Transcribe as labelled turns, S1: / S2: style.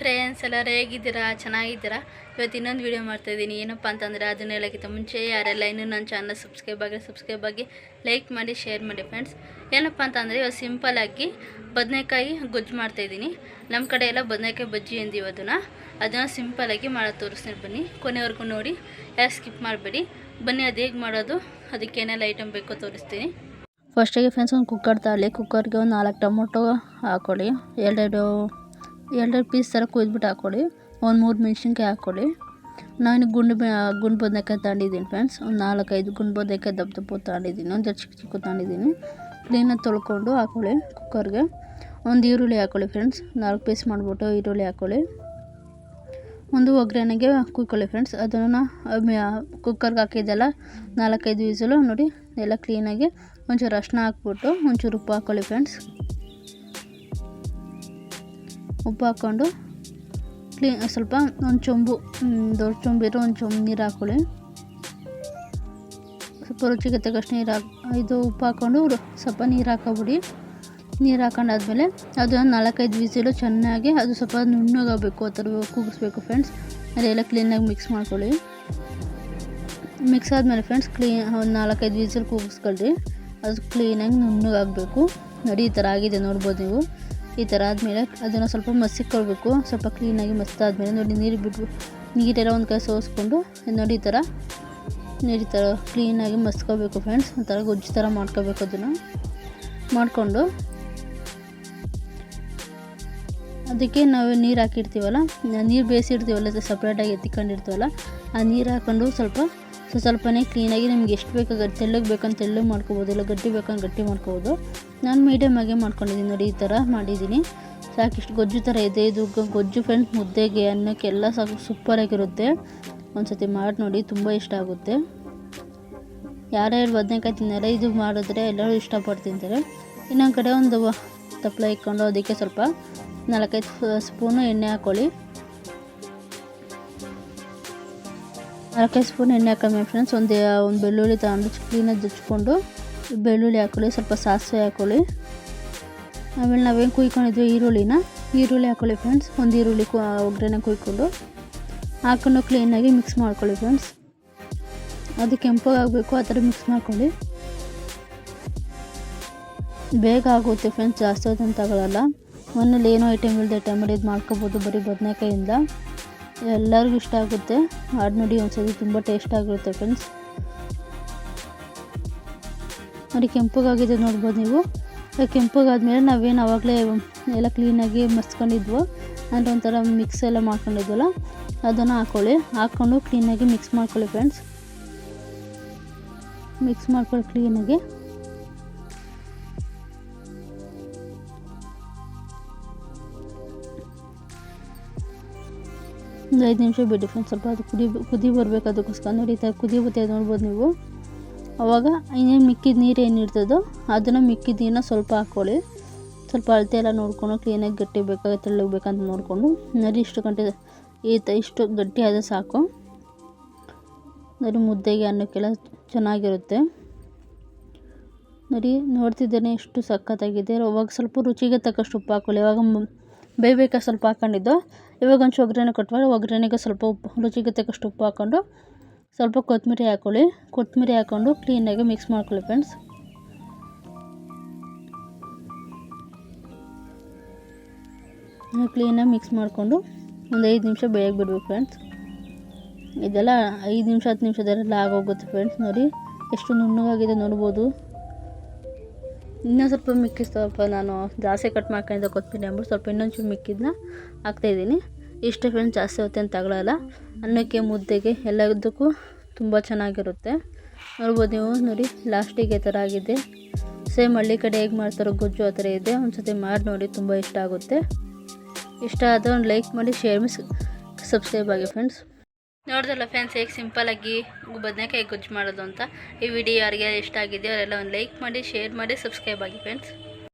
S1: Friends ಎಲ್ಲರೂ ಹೇಗಿದ್ದೀರಾ? ಚೆನ್ನಾಗಿದ್ದೀರಾ? ಇವತ್ತು ಇನ್ನೊಂದು ವೀಡಿಯೋ ಮಾಡ್ತಾಯಿದ್ದೀನಿ ಏನಪ್ಪ ಅಂತಂದರೆ ಅದನ್ನ ಹೇಳೋಕ್ಕಿಂತ ಮುಂಚೆ ಯಾರೆಲ್ಲ ಇನ್ನೂ ನನ್ನ ಚಾನಲ್ ಸಬ್ಸ್ಕ್ರೈಬ್ ಆಗಿ ಸಬ್ಸ್ಕ್ರೈಬ್ ಆಗಿ ಲೈಕ್ ಮಾಡಿ ಶೇರ್ ಮಾಡಿ ಫ್ರೆಂಡ್ಸ್ ಏನಪ್ಪ ಅಂತಂದರೆ ಇವತ್ತು ಸಿಂಪಲ್ಲಾಗಿ ಬದನೆಕಾಯಿ ಗೊಜ್ಜು ಮಾಡ್ತಾಯಿದ್ದೀನಿ ನಮ್ಮ ಕಡೆ ಎಲ್ಲ ಬದನೆಕಾಯಿ ಬಜ್ಜಿ ಅಂದೀವಿ ಅದನ್ನು. ಅದನ್ನು ಸಿಂಪಲ್ಲಾಗಿ ಮಾಡೋದು ತೋರಿಸ್ತೀನಿ ಬನ್ನಿ. ಕೊನೆವರೆಗೂ ನೋಡಿ. ಯಾರು ಸ್ಕಿಪ್ ಮಾಡಬೇಡಿ. ಬನ್ನಿ, ಅದು ಹೇಗೆ ಮಾಡೋದು? ಅದಕ್ಕೆ ಏನೆಲ್ಲ ಐಟಮ್ ಬೇಕೋ ತೋರಿಸ್ತೀನಿ. ಫಸ್ಟಿಗೆ ಫ್ರೆಂಡ್ಸ್ ಒಂದು ಕುಕ್ಕರ್ ತಗೊಳ್ಳಿ ಕುಕ್ಕರ್ಗೆ ಒಂದು ನಾಲ್ಕು ಟೊಮೊಟೊ ಹಾಕ್ಕೊಳ್ಳಿ ಎರಡೆರಡು ಎರಡೆರಡು ಪೀಸ್ ಥರ ಕುಯ್ದುಬಿಟ್ಟು ಹಾಕ್ಕೊಳ್ಳಿ. ಒಂದು ಮೂರು ಮೆಣಸಿನ್ಕಾಯಿ ಹಾಕ್ಕೊಳ್ಳಿ. ನಾನು ಗುಂಡು ಗುಂಡು ಬದನೆಕಾಯಿ ತಗೊಂಡಿದ್ದೀನಿ ಫ್ರೆಂಡ್ಸ್ ಒಂದು ನಾಲ್ಕೈದು ಗುಂಡು ಬದನೆಕಾಯಿ ದಪ್ಪ ದಪ್ಪ ತಗೊಂಡಿದ್ದೀನಿ. ಒಂದು ಚಿಕ್ಕ ಚಿಕ್ಕ ತಗೊಂಡಿದ್ದೀನಿ. ಕ್ಲೀನಾಗಿ ತೊಳ್ಕೊಂಡು ಹಾಕ್ಕೊಳ್ಳಿ ಕುಕ್ಕರ್ಗೆ ಒಂದು ಈರುಳ್ಳಿ ಹಾಕ್ಕೊಳ್ಳಿ ಫ್ರೆಂಡ್ಸ್ ನಾಲ್ಕು ಪೀಸ್ ಮಾಡಿಬಿಟ್ಟು ಈರುಳ್ಳಿ ಹಾಕ್ಕೊಳ್ಳಿ. ಒಂದು ಒಗ್ಗರಣೆಗೆ ಕುಯ್ಕೊಳ್ಳಿ ಫ್ರೆಂಡ್ಸ್ ಅದನ್ನು ಕುಕ್ಕರ್ಗೆ ಹಾಕಿದ್ದೆಲ್ಲ ನಾಲ್ಕೈದು ವಿಸಲು ನೋಡಿ, ಎಲ್ಲ ಕ್ಲೀನಾಗಿ ಒಂಚೂರು ಅರಶಿನ ಹಾಕ್ಬಿಟ್ಟು ಒಂಚೂರು ಉಪ್ಪು ಹಾಕ್ಕೊಳ್ಳಿ ಫ್ರೆಂಡ್ಸ್ ಉಪ್ಪು ಹಾಕ್ಕೊಂಡು ಕ್ಲೀನ್ ಸ್ವಲ್ಪ ಒಂದು ಚೊಂಬು ದೊಡ್ಡ ಚೊಂಬಿರೋ ಒಂದು ಚೊಂಬು ನೀರು ಹಾಕ್ಕೊಳ್ಳಿ. ಸ್ವಲ್ಪ ರುಚಿಗೆ ತಗಷ್ಟು ನೀರು ಹಾಕ್, ಇದು ಉಪ್ಪು ಹಾಕ್ಕೊಂಡು ಸ್ವಲ್ಪ ನೀರು ಹಾಕೋಬಿಡಿ ನೀರು ಹಾಕೊಂಡಾದ್ಮೇಲೆ ಅದನ್ನು ನಾಲ್ಕೈದು ವಿಸಿಲು ಚೆನ್ನಾಗಿ ಅದು ಸ್ವಲ್ಪ ನುಣ್ಣಗಾಗಬೇಕು, ಆ ಥರ ಕೂಗಿಸ್ಬೇಕು ಫ್ರೆಂಡ್ಸ್ ಅದೆಲ್ಲ ಕ್ಲೀನಾಗಿ ಮಿಕ್ಸ್ ಮಾಡ್ಕೊಳ್ಳಿ. ಮಿಕ್ಸ್ ಆದಮೇಲೆ ಫ್ರೆಂಡ್ಸ್ ಕ್ಲೀನ್ ಒಂದು ನಾಲ್ಕೈದು ವಿಸಿಲ್ ಕೂಗಿಸ್ಕೊಳ್ರಿ. ಅದು ಕ್ಲೀನಾಗಿ ನುಣ್ಣಗಾಗಬೇಕು. ನೋಡಿ ಈ ಥರ ಆಗಿದೆ, ನೋಡ್ಬೋದು ನೀವು. ಈ ಥರ ಆದಮೇಲೆ ಅದನ್ನು ಸ್ವಲ್ಪ ಮಸಿಕೊಳ್ಬೇಕು ಸ್ವಲ್ಪ ಕ್ಲೀನಾಗಿ ಮಸ್ತಾದ್ಮೇಲೆ ನೋಡಿ ನೀರು ಬಿಟ್ಟು ನೀರೆಲ್ಲ ಒಂದು ಕೈ ಸೋಸ್ಕೊಂಡು ನೋಡಿ ಈ ಥರ ನೀರು ಈ ಥರ ಕ್ಲೀನಾಗಿ ಮಸ್ಕೋಬೇಕು ಫ್ರೆಂಡ್ಸ್. ಒಂಥರ ಗೊಜ್ಜು ಥರ ಮಾಡ್ಕೋಬೇಕು ಅದನ್ನು. ಮಾಡಿಕೊಂಡು ಅದಕ್ಕೆ ನಾವು ನೀರು ಹಾಕಿರ್ತೀವಲ್ಲ, ನೀರು ಬೇಯಿಸಿರ್ತೀವಲ್ಲ ಸಪ್ರೇಟಾಗಿ ಎತ್ತಿಕೊಂಡಿರ್ತೀವಲ್ಲ, ಆ ನೀರು ಹಾಕ್ಕೊಂಡು ಸ್ವಲ್ಪ ಸೊ ಸ್ವಲ್ಪನೇ ಕ್ಲೀನಾಗಿ ನಿಮ್ಗೆ ಎಷ್ಟು ಬೇಕಾಗ ತೆಳ್ಳಗೆ ಬೇಕಂತ ತೆಳ್ಳಗೆ ಮಾಡ್ಕೊಬೋದು, ಇಲ್ಲ ಗಟ್ಟಿ ಬೇಕಂತ ಗಟ್ಟಿ ಮಾಡ್ಕೋಬೋದು. ನಾನು ಮೀಡಿಯಮಾಗೆ ಮಾಡ್ಕೊಂಡಿದ್ದೀನಿ ನೋಡಿ ಈ ಥರ ಮಾಡಿದ್ದೀನಿ. ಸಾಕಿಷ್ಟು ಗೊಜ್ಜು ಥರ ಇದೆ. ಇದು ಗೊಜ್ಜು ಫ್ರೆಂಡ್ಸ್ ಮುದ್ದೆಗೆ, ಅನ್ನಕ್ಕೆಲ್ಲ ಸಾಕು ಸೂಪರಾಗಿರುತ್ತೆ ಒಂದು ಸತಿ ಮಾಡಿ ನೋಡಿ, ತುಂಬ ಇಷ್ಟ ಆಗುತ್ತೆ. ಯಾರ್ಯಾರು ಬದನೆಕಾಯಿ ತಿನ್ನಲ್ಲ ಇದು ಮಾಡಿದ್ರೆ ಎಲ್ಲರೂ ಇಷ್ಟಪಟ್ಟು ತಿಂತಾರೆ. ಇನ್ನೊಂದು ಕಡೆ ಒಂದು ತಪ್ಪಲ ಇಟ್ಕೊಂಡು ಅದಕ್ಕೆ ಸ್ವಲ್ಪ ನಾಲ್ಕೈದು ಸ್ಪೂನು ಎಣ್ಣೆ ಹಾಕ್ಕೊಳ್ಳಿ ನಾಲ್ಕೈದು ಸ್ಪೂನ್ ಎಣ್ಣೆ ಹಾಕೊಂಡ್ಮೇಲೆ ಫ್ರೆಂಡ್ಸ್ ಒಂದು ಒಂದು ಬೆಳ್ಳುಳ್ಳಿ ತಗೊಂಡು ಕ್ಲೀನಾಗಿ ಜಚ್ಕೊಂಡು ಬೆಳ್ಳುಳ್ಳಿ ಹಾಕೊಳ್ಳಿ, ಸ್ವಲ್ಪ ಸಾಸಿವೆ ಹಾಕೊಳ್ಳಿ. ಆಮೇಲೆ ನಾವೇನು ಕುಯ್ಕೊಂಡಿದ್ವಿ? ಈರುಳ್ಳಿನ. ಈರುಳ್ಳಿ ಹಾಕೊಳ್ಳಿ ಫ್ರೆಂಡ್ಸ್ ಒಂದು ಈರುಳ್ಳಿ ಕು ಒಗ್ಗರಣೆ ಕುಯ್ಕೊಂಡು. ಹಾಕೊಂಡು ಕ್ಲೀನಾಗಿ ಮಿಕ್ಸ್ ಮಾಡ್ಕೊಳ್ಳಿ ಫ್ರೆಂಡ್ಸ್ ಅದು ಕೆಂಪಾಗಬೇಕು ಆ ಥರ ಮಿಕ್ಸ್ ಮಾಡ್ಕೊಳ್ಳಿ. ಬೇಗ ಆಗುತ್ತೆ ಫ್ರೆಂಡ್ಸ್ ಜಾಸ್ತಿ ಹೊತ್ತು ತಗೊಳ್ಳಲ್ಲ ಮನೇಲಿ ಏನೋ ಐಟಮ್ ಇಲ್ಲದೆ ಟೈಮಲ್ಲಿ ಇದು ಮಾಡ್ಕೋಬೋದು, ಬರೀ ಬದನೆಕಾಯಿಂದ. ಎಲ್ಲರಿಗೂ ಇಷ್ಟ ಆಗುತ್ತೆ. ಮಾಡಿ ನೋಡಿ ಒಂದ್ಸತಿ ತುಂಬ ಟೇಸ್ಟ್ ಆಗಿರುತ್ತೆ ಫ್ರೆಂಡ್ಸ್ ನೋಡಿ ಕೆಂಪಗಾಗಿದೆ ನೋಡ್ಬೋದು ನೀವು. ಕೆಂಪಗಾದ್ಮೇಲೆ ನಾವೇನು ಆವಾಗಲೇ ಎಲ್ಲ ಕ್ಲೀನಾಗಿ ಮಸ್ಕೊಂಡಿದ್ವೋ ಅಂದರೆ ಒಂಥರ ಮಿಕ್ಸ್ ಎಲ್ಲ ಮಾಡ್ಕೊಂಡಿದ್ವಲ್ಲ, ಅದನ್ನು ಹಾಕ್ಕೊಳ್ಳಿ ಹಾಕ್ಕೊಂಡು ಕ್ಲೀನಾಗಿ ಮಿಕ್ಸ್ ಮಾಡ್ಕೊಳ್ಳಿ ಫ್ರೆಂಡ್ಸ್ ಮಿಕ್ಸ್ ಮಾಡ್ಕೊಳ್ಳಿ ಕ್ಲೀನಾಗಿ ಒಂದು ಐದು ನಿಮಿಷ ಬಿಡಿ ಫ್ರೆಂಡ್ಸ್ ಸ್ವಲ್ಪ ಅದು ಕುದಿ ಕುದಿ ಬರಬೇಕು ಅದಕ್ಕೋಸ್ಕರ. ನೋಡಿ, ಈ ಥರ ಕುದಿ ಬತ್ತೆ ನೋಡ್ಬೋದು ನೀವು. ಅವಾಗ ಇನ್ನೇನು ಮಿಕ್ಕಿದ ನೀರು ಏನಿರ್ತದೋ ಅದನ್ನು ಮಿಕ್ಕಿದ ನೀರನ್ನ ಸ್ವಲ್ಪ ಹಾಕ್ಕೊಳ್ಳಿ ಸ್ವಲ್ಪ ಅಳತೆ ಎಲ್ಲ ನೋಡ್ಕೊಂಡು ಕ್ಲೀನಾಗಿ ಗಟ್ಟಿ ಬೇಕಾಗುತ್ತೆ ತೆಳ್ಳಬೇಕಂತ ನೋಡಿಕೊಂಡು. ನರಿ ಇಷ್ಟು ಗಂಟೆ ಈ ತ ಇಷ್ಟು ಗಟ್ಟಿ ಆದರೆ ಸಾಕು. ನರಿ ಮುದ್ದೆಗೆ ಅನ್ನಕ್ಕೆಲ್ಲ ಚೆನ್ನಾಗಿರುತ್ತೆ. ನೋಡಿ ನೋಡ್ತಿದ್ದೇನೆ ಎಷ್ಟು ಸಖತ್ತಾಗಿದೆ. ಅವಾಗ ಸ್ವಲ್ಪ ರುಚಿಗೆ ತಕ್ಕಷ್ಟು ಉಪ್ಪು ಹಾಕೊಳ್ಳಿ. ಇವಾಗ ಬೇಯಬೇಕಾ ಸ್ವಲ್ಪ ಹಾಕ್ಕೊಂಡಿದ್ದು ಇವಾಗ ಒಂಚೂರು ಒಗ್ಗರಣೆ ಕೊಟ್ಟಮೇಲೆ ಒಗ್ಗರಣೆಗೆ ಸ್ವಲ್ಪ ಉಪ್ಪು, ರುಚಿಗೆ ತಕ್ಕಷ್ಟು ಉಪ್ಪು ಹಾಕ್ಕೊಂಡು ಸ್ವಲ್ಪ ಕೊತ್ತಂಬರಿ ಹಾಕ್ಕೊಳ್ಳಿ ಕೊತ್ತಂಬರಿ ಹಾಕ್ಕೊಂಡು ಕ್ಲೀನಾಗಿ ಮಿಕ್ಸ್ ಮಾಡ್ಕೊಳ್ಳಿ ಫ್ರೆಂಡ್ಸ್ ಕ್ಲೀನಾಗಿ ಮಿಕ್ಸ್ ಮಾಡಿಕೊಂಡು ಒಂದು ಐದು ನಿಮಿಷ ಬೇಯಕ್ಕೆ ಬಿಡ್ಬೇಕು ಫ್ರೆಂಡ್ಸ್ ಇದೆಲ್ಲ ಐದು ನಿಮಿಷ, ಹತ್ತು ನಿಮಿಷದಲ್ಲೆಲ್ಲ ಆಗೋಗುತ್ತೆ ಫ್ರೆಂಡ್ಸ್ ನೋಡಿ. ಎಷ್ಟು ನುಣ್ಣಗಾಗಿದೆ ನೋಡ್ಬೋದು. ಇನ್ನೂ ಸ್ವಲ್ಪ ಮಿಕ್ಕಿ ಸ್ವಲ್ಪ ನಾನು ಜಾಸ್ತಿ ಕಟ್ ಮಾಡ್ಕೊಂಡಿದ್ದೆ ಕೊತ್ತಂಬರಿ ಅಂದ್ಬಿಟ್ಟು ಸ್ವಲ್ಪ ಇನ್ನೊಂಚೂರು ಮಿಕ್ಕಿದ್ನ ಹಾಕ್ತಾಯಿದ್ದೀನಿ ಇಷ್ಟು ಫ್ರೆಂಡ್ಸ್ ಜಾಸ್ತಿ ಹೊತ್ತೇನು ತಗೊಳ್ಳಲ್ಲ ಅನ್ನಕ್ಕೆ, ಮುದ್ದೆಗೆ ಎಲ್ಲದಕ್ಕೂ ತುಂಬ ಚೆನ್ನಾಗಿರುತ್ತೆ. ನೋಡ್ಬೋದು ನೀವು, ನೋಡಿ, ಲಾಸ್ಟಿಗೆ ಥರ ಆಗಿದೆ. ಸೇಮ್ ಹಳ್ಳಿ ಕಡೆ ಹೇಗೆ ಮಾಡ್ತಾರೋ ಗೊಜ್ಜು ಆ ಥರ ಇದೆ. ಒಂದು ಸತಿ ಮಾಡಿ ನೋಡಿ, ತುಂಬ ಇಷ್ಟ ಆಗುತ್ತೆ. ಇಷ್ಟ ಆದರೆ ಒಂದು ಲೈಕ್ ಮಾಡಿ, ಶೇರ್ ಮಾಡಿ, ಸಬ್ಸ್ಕ್ರೈಬ್ ಆಗಿ, ಫ್ರೆಂಡ್ಸ್. ನೋಡ್ದಲ್ಲ ಫ್ರೆಂಡ್ಸ್ ಹೇಗೆ ಸಿಂಪಲಾಗಿ ಬದನೇಕಾಯಿ ಗೊಜ್ಜು ಮಾಡೋದು ಅಂತ? ಈ ವಿಡಿಯೋ ಯಾರಿಗೆ ಇಷ್ಟ ಆಗಿದೆಯೋ ಅವರೆಲ್ಲ ಒಂದು ಲೈಕ್ ಮಾಡಿ ಶೇರ್ ಮಾಡಿ ಸಬ್ಸ್ಕ್ರೈಬ್ ಆಗಿ ಫ್ರೆಂಡ್ಸ್